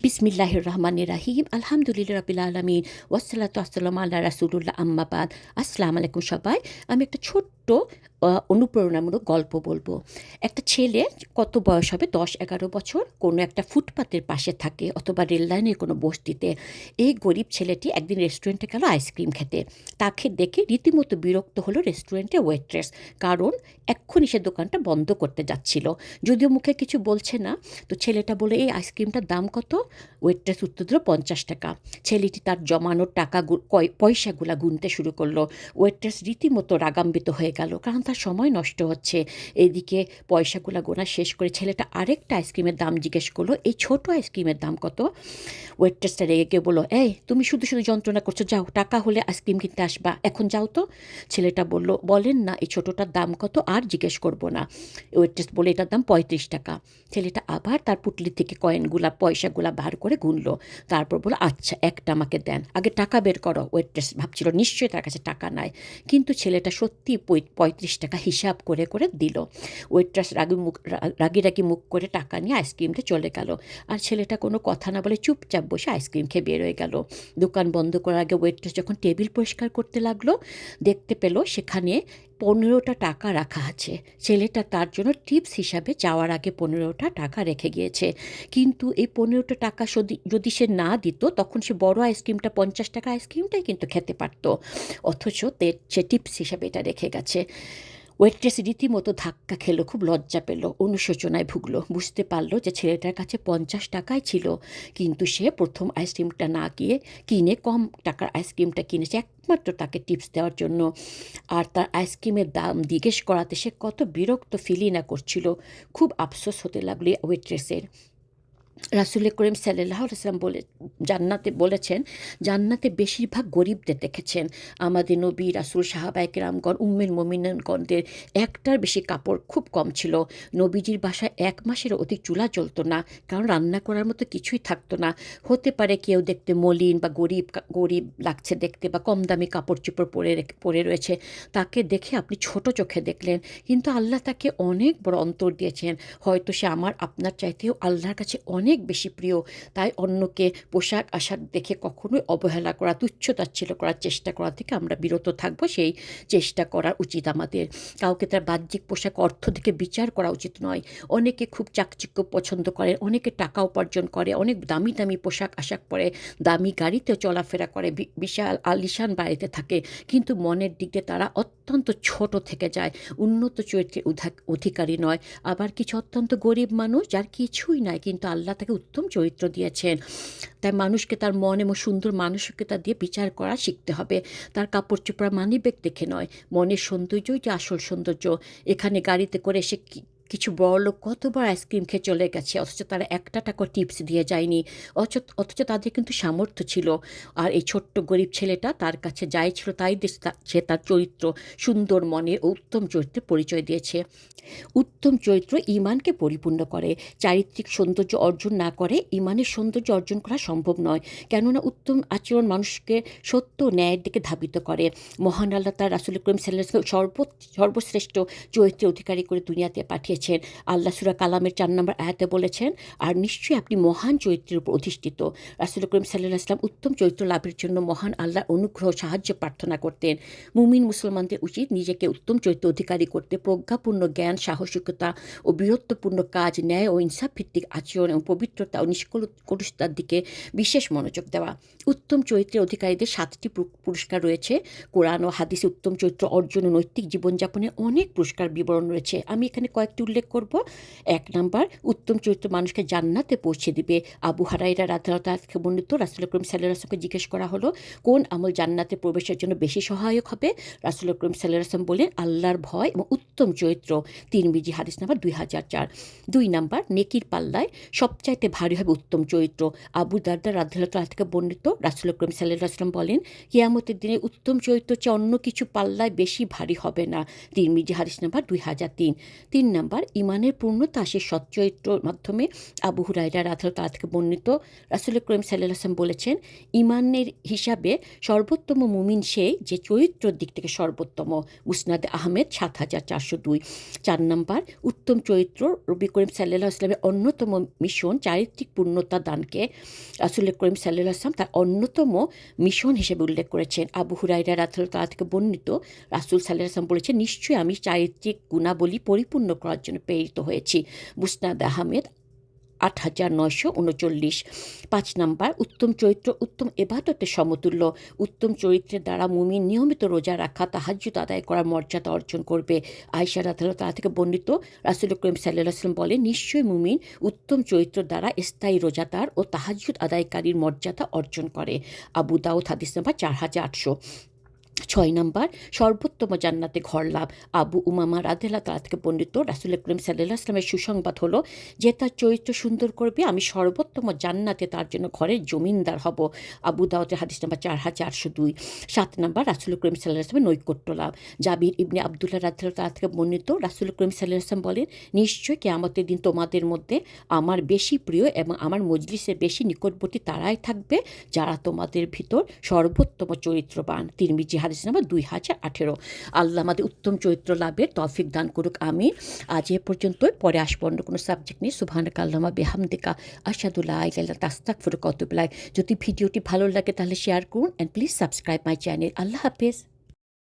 বিসমিল্লাহ রহমান রাহিম আলহামদুলিল্লাহ রবিল আলমিন আসসালাম আল্লাহ রাসুলুল্লাহ আম্মাবাদ আসসালাম আলাইকুম সবাই আমি একটা ছোট্ট অনুপ্রেরণামূলক গল্প বলব। একটা ছেলে কত বয়স হবে? দশ, এগারো বছর, কোনো একটা ফুটপাতের পাশে থাকে অথবা রেল লাইনের কোনো বস্তিতে। এই গরিব ছেলেটি একদিন রেস্টুরেন্টে গেল আইসক্রিম খেতে। তাকে দেখে রীতিমতো বিরক্ত হলো রেস্টুরেন্টে ওয়েট্রেস কারণ এক্ষুনি সে দোকানটা বন্ধ করতে যাচ্ছিল। যদিও মুখে কিছু বলছে না, তো ছেলেটা বলে, এই আইসক্রিমটার দাম কত? ওয়েট্রেস উত্তর দিল, পঞ্চাশ টাকা। ছেলেটি তার জমানোর টাকা পয়সাগুলা গুনতে শুরু করল। ওয়েট্রেস রীতিমতো রাগাম্বিত হয়ে গেল, কারণ তার সময় নষ্ট হচ্ছে। এদিকে পয়সাগুলা গোনা শেষ করে ছেলেটা আরেকটা আইসক্রিমের দাম জিজ্ঞেস করল, এই ছোট আইসক্রিমের দাম কত? ওয়েট্রেসটা রেগে গিয়ে বলল, এই, তুমি শুধু শুধু যন্ত্রণা করছ, যাও, টাকা হলে আইসক্রিম কিনতে আসবা, এখন যাও তো। ছেলেটা বলল, বলেন না, এই ছোটোটার দাম কত, আর জিজ্ঞেস করব না। ওয়েট্রেস বলে এটার দাম পঁয়ত্রিশ টাকা। ছেলেটা আবার তার পুটলি থেকে কয়েনগুলা, পয়সাগুলা বার করে গুনলো। তারপর বলল আচ্ছা একটা আমাকে দেন, আগে টাকা বের করো। ওয়েট্রেস ভাবছিল, নিশ্চয়ই তার কাছে টাকা নাই। কিন্তু ছেলেটা সত্যি পঁয়ত্রিশ টাকা হিসাব করে করে দিল। ওয়েট্রাস রাগি মুখ, রাগি রাগি মুখ করে টাকা নিয়ে আইসক্রিমটা চলে গেল। আর ছেলেটা কোনো কথা না বলে চুপচাপ বসে আইসক্রিম খেয়ে বের হয়ে গেল। দোকান বন্ধ করার আগে ওয়েট্রেস যখন টেবিল পরিষ্কার করতে লাগল, দেখতে পেল সেখানে পনেরোটা টাকা রাখা আছে। ছেলেটা তার জন্য টিপস হিসাবে যাওয়ার আগে পনেরোটা টাকা রেখে গিয়েছে। কিন্তু এই পনেরোটা টাকা যদি সে না দিত, তখন সে বড় আইসক্রিমটা পঞ্চাশ টাকা আইসক্রিমটাই কিন্তু খেতে পারত। অথচ সে টিপস হিসাবে এটা রেখে গেছে। ওয়েট্রেস রীতিমতো ধাক্কা খেলো, খুব লজ্জা পেল, অনুশোচনায় ভুগল। বুঝতে পারল যে ছেলেটার কাছে পঞ্চাশ টাকাই ছিল, কিন্তু সে প্রথম আইসক্রিমটা না গিয়ে কিনে কম টাকার আইসক্রিমটা কিনেছে, একমাত্র তাকে টিপস দেওয়ার জন্য। আর তার আইসক্রিমের দাম জিজ্ঞেস করাতে সে কত বিরক্ত ফিলই না করছিল। খুব আফসোস হতে লাগল ওয়েট্রেসের রাসুল করিম সাল্লাহ আসলাম বলে, জান্নাতে বলেছেন, জান্নাতে বেশিরভাগ গরিবদের দেখেছেন। আমাদের নবী, রাসুল সাহাবায়ক রামগণ উম্মের মমিনগণদের একটার বেশি কাপড় খুব কম ছিল। নবীজির বাসায় এক মাসের অধিক চুলা জ্বলতো না, কারণ রান্না করার মতো কিছুই থাকতো না। হতে পারে কেউ দেখতে মলিন বা গরিব গরিব লাগছে দেখতে বা কম দামি কাপড় চোপড় পরে পরে রয়েছে। তাকে দেখে আপনি ছোট চোখে দেখলেন, কিন্তু আল্লাহ তাকে অনেক বড় অন্তর দিয়েছেন। হয়তো সে আমার, আপনার চাইতেও আল্লাহর কাছে অনেক বেশি প্রিয়। তাই অন্যকে পোশাক আশাক দেখে কখনোই অবহেলা করা তুচ্ছতাচ্ছিল্য করার চেষ্টা করা থেকে আমরা বিরত থাকব। সেই চেষ্টা করা উচিত আমাদের। কাউকে তার বাহ্যিক পোশাক, অর্থ থেকে বিচার করা উচিত নয়। অনেকে খুব চাকচিক্য পছন্দ করে, অনেকে টাকা উপার্জন করে, অনেক দামি দামি পোশাক আশাক পরে দামি গাড়িতে চলাফেরা করে বিশাল আলিশান বাড়িতে থাকে। কিন্তু মনের দিক তারা অত্যন্ত ছোট থেকে যায়। উন্নত চরিত্রের অধিকারী নয়। আবার কিছু অত্যন্ত গরিব মানুষ যার কিছুই নাই, কিন্তু আল্লাহ তাকে উত্তম চরিত্র দিয়েছেন। তাই মানুষকে তার মন এবং সুন্দর মানসিকতা দিয়ে বিচার করা শিখতে হবে। তার কাপড় চোপড়া মানিব্যাগ দেখে নয়। মনের সৌন্দর্যই যে আসল সৌন্দর্য। এখানে গাড়িতে করে কি- কিছু বড় লোক কতবার আইসক্রিম খেয়ে চলে গেছে, অথচ তারা একটা টাকা টিপস দিয়ে যায়নি, অথচ অথচ তাদের কিন্তু সামর্থ্য ছিল। আর এই ছোট্ট গরিব ছেলেটা তার কাছে যাই ছিল, তাই সে তার চরিত্র, সুন্দর মনের ও উত্তম চরিত্রে পরিচয় দিয়েছে। উত্তম চরিত্র ইমানকে পরিপূর্ণ করে। চারিত্রিক সৌন্দর্য অর্জন না করে ইমানের সৌন্দর্য অর্জন করা সম্ভব নয়। কেননা উত্তম আচরণ মানুষকে সত্য ন্যায়ের দিকে ধাবিত করে। মহান আল্লাহ তার রাসুল করিম সাল্লাহকে সর্ব সর্বশ্রেষ্ঠ চরিত্রের অধিকারী করে দুনিয়াতে পাঠিয়েছেন আল্লাহ সুরা কালামের চার নম্বর আয়াতে বলেছেন, আর নিশ্চয়ই আপনি মহান চরিত্রের উপর অধিষ্ঠিত। রাসুল করিম সাল্লাহ আসলাম উত্তম চরিত্র লাভের জন্য মহান আল্লাহর অনুগ্রহ সাহায্য প্রার্থনা করতেন। মুমিন মুসলমানদের উচিত নিজেকে উত্তম চরিত্র অধিকারী করতে, প্রজ্ঞাপূর্ণ জ্ঞান, সাহসিকতা ও বীরত্বপূর্ণ কাজ, ন্যায় ও ইনসাফ ভিত্তিক আচরণ এবং পবিত্রতা ও নিষ্কলুষতার দিকে বিশেষ মনোযোগ দেওয়া। উত্তম চরিত্রের অধিকারীদের সাতটি পুরস্কার রয়েছে। কোরআন ও হাদিসে উত্তম চরিত্র অর্জন ও নৈতিক জীবনযাপনে অনেক পুরস্কার বিবরণ রয়েছে। আমি এখানে কয়েকটি উল্লেখ করব, এক নাম্বার, উত্তম চরিত্র মানুষকে জান্নাতে পৌঁছে দিবে। আবু হারাইরা রাধারতাকে বর্ণিত রাসুল করিম সাল্লাহ আসলামকে জিজ্ঞেস করা হলো, কোন আমল জান্নাতে প্রবেশের জন্য বেশি সহায়ক হবে? রাসুল করিম সাল্লাহ আসলাম বলেন, আল্লাহর ভয় এবং উত্তম চরিত্র। তিন বিজি হাদিস নাম্বার দুই হাজার চার। দুই নাম্বার, নেকির পাল্লায় সবচাইতে ভারী হবে উত্তম চরিত্র। আবু দারদা রাধাল্লাহ থেকে বর্ণিত রাসুল করিম সাল্লাহ বলেন, কিয়ামতের দিনে উত্তম চরিত্র চেয়ে অন্য কিছু পাল্লায় বেশি ভারী হবে না। তিন মিজি হাদিস নাম্বার দুই হাজার তিন। তিন নাম্বার নাম্বার ইমানের পূর্ণতা আসে সচ্চরিত্রর মাধ্যমে আবু হুরাইরা রাথল তালা থেকে বর্ণিত। রাসুল করিম সাল্লাহ আসলাম বলেছেন, ইমানের হিসাবে সর্বোত্তম মুমিন সে যে চরিত্রের দিক থেকে সর্বোত্তম। মুসনাদ আহমেদ সাত হাজার চারশো দুই। চার নম্বর, উত্তম চরিত্র রবি করিম সাল্লাহ আসলামের অন্যতম মিশন চারিত্রিক পূর্ণতা দানকে রাসুল করিম সাল্লাহ আসলাম তার অন্যতম মিশন হিসেবে উল্লেখ করেছেন। আবু হুরাইরা রাথল তালা থেকে বর্ণিত, রাসুল সাল্লাহ আসলাম বলেছেন, নিশ্চয়ই আমি চারিত্রিক গুণাবলী পরিপূর্ণ করার জন্য প্রেরিত হয়েছি। মুসনাদ আহমেদ আট হাজার নয়শো উনচল্লিশ। পাঁচ নাম্বার, উত্তম চরিত্র, উত্তম এবাদতের সমতুল্য। উত্তম চরিত্রের দ্বারা মুমিন নিয়মিত রোজা রাখা, তাহাজ্জুদ আদায় করার মর্যাদা অর্জন করবে। আয়সা রাতাল তারা থেকে বর্ণিত রাসুল করিম সাল্লাহ আসলাম বলে নিশ্চয়ই মুমিন উত্তম চরিত্র দ্বারা স্থায়ী রোজাদার ও তাহাজ্জুদ আদায়কারীর মর্যাদা অর্জন করে। আবু দাউদ, হাদিস নাম্বার চার হাজার আটশো। ছয় নাম্বার, সর্বোত্তম জান্নাতে ঘর লাভ। আবু উমামা রাধেলা থেকে পণ্ডিত রাসুল করিম সাল্লাহ আসলামের সুসংবাদ হলো যে তার চরিত্র সুন্দর করবে, আমি সর্বোত্তম জান্নাতে তার জন্য ঘরের জমিনদার হব। আবু দাওয়াতের হাদিস নাম্বার চার হাজার চারশো দুই। সাত নাম্বার, রাসুল করিম সাল্লাহ আসলামের নৈকট্য লাভ। জাবির ইবনে আবদুল্লাহ রাধেলা তালা থেকে বর্ণিত রাসুল করিম সাল্লাহ আসলাম বলেন, নিশ্চয় কেয়ামতের দিন তোমাদের মধ্যে আমার বেশি প্রিয় এবং আমার মজলিসের বেশি নিকটবর্তী তারাই থাকবে যারা তোমাদের ভিতর সর্বোত্তম চরিত্রবান। তিরমিজি হাদিস নাম্বার দুই হাজার আঠেরো। আল্লাহ আমাদের উত্তম চরিত্র লাভের তৌফিক দান করুক আমি আজ এ পর্যন্ত পরে আসব অন্য কোনো সাবজেক্ট নিয়ে। সুভান কাল্লামা বেহামদিকা আশাদুল্লাহ তাস্তাক ফুরুক অতুবলাই যদি ভিডিওটি ভালো লাগে তাহলে শেয়ার করুন and please subscribe my channel আল্লাহ হাফেজ।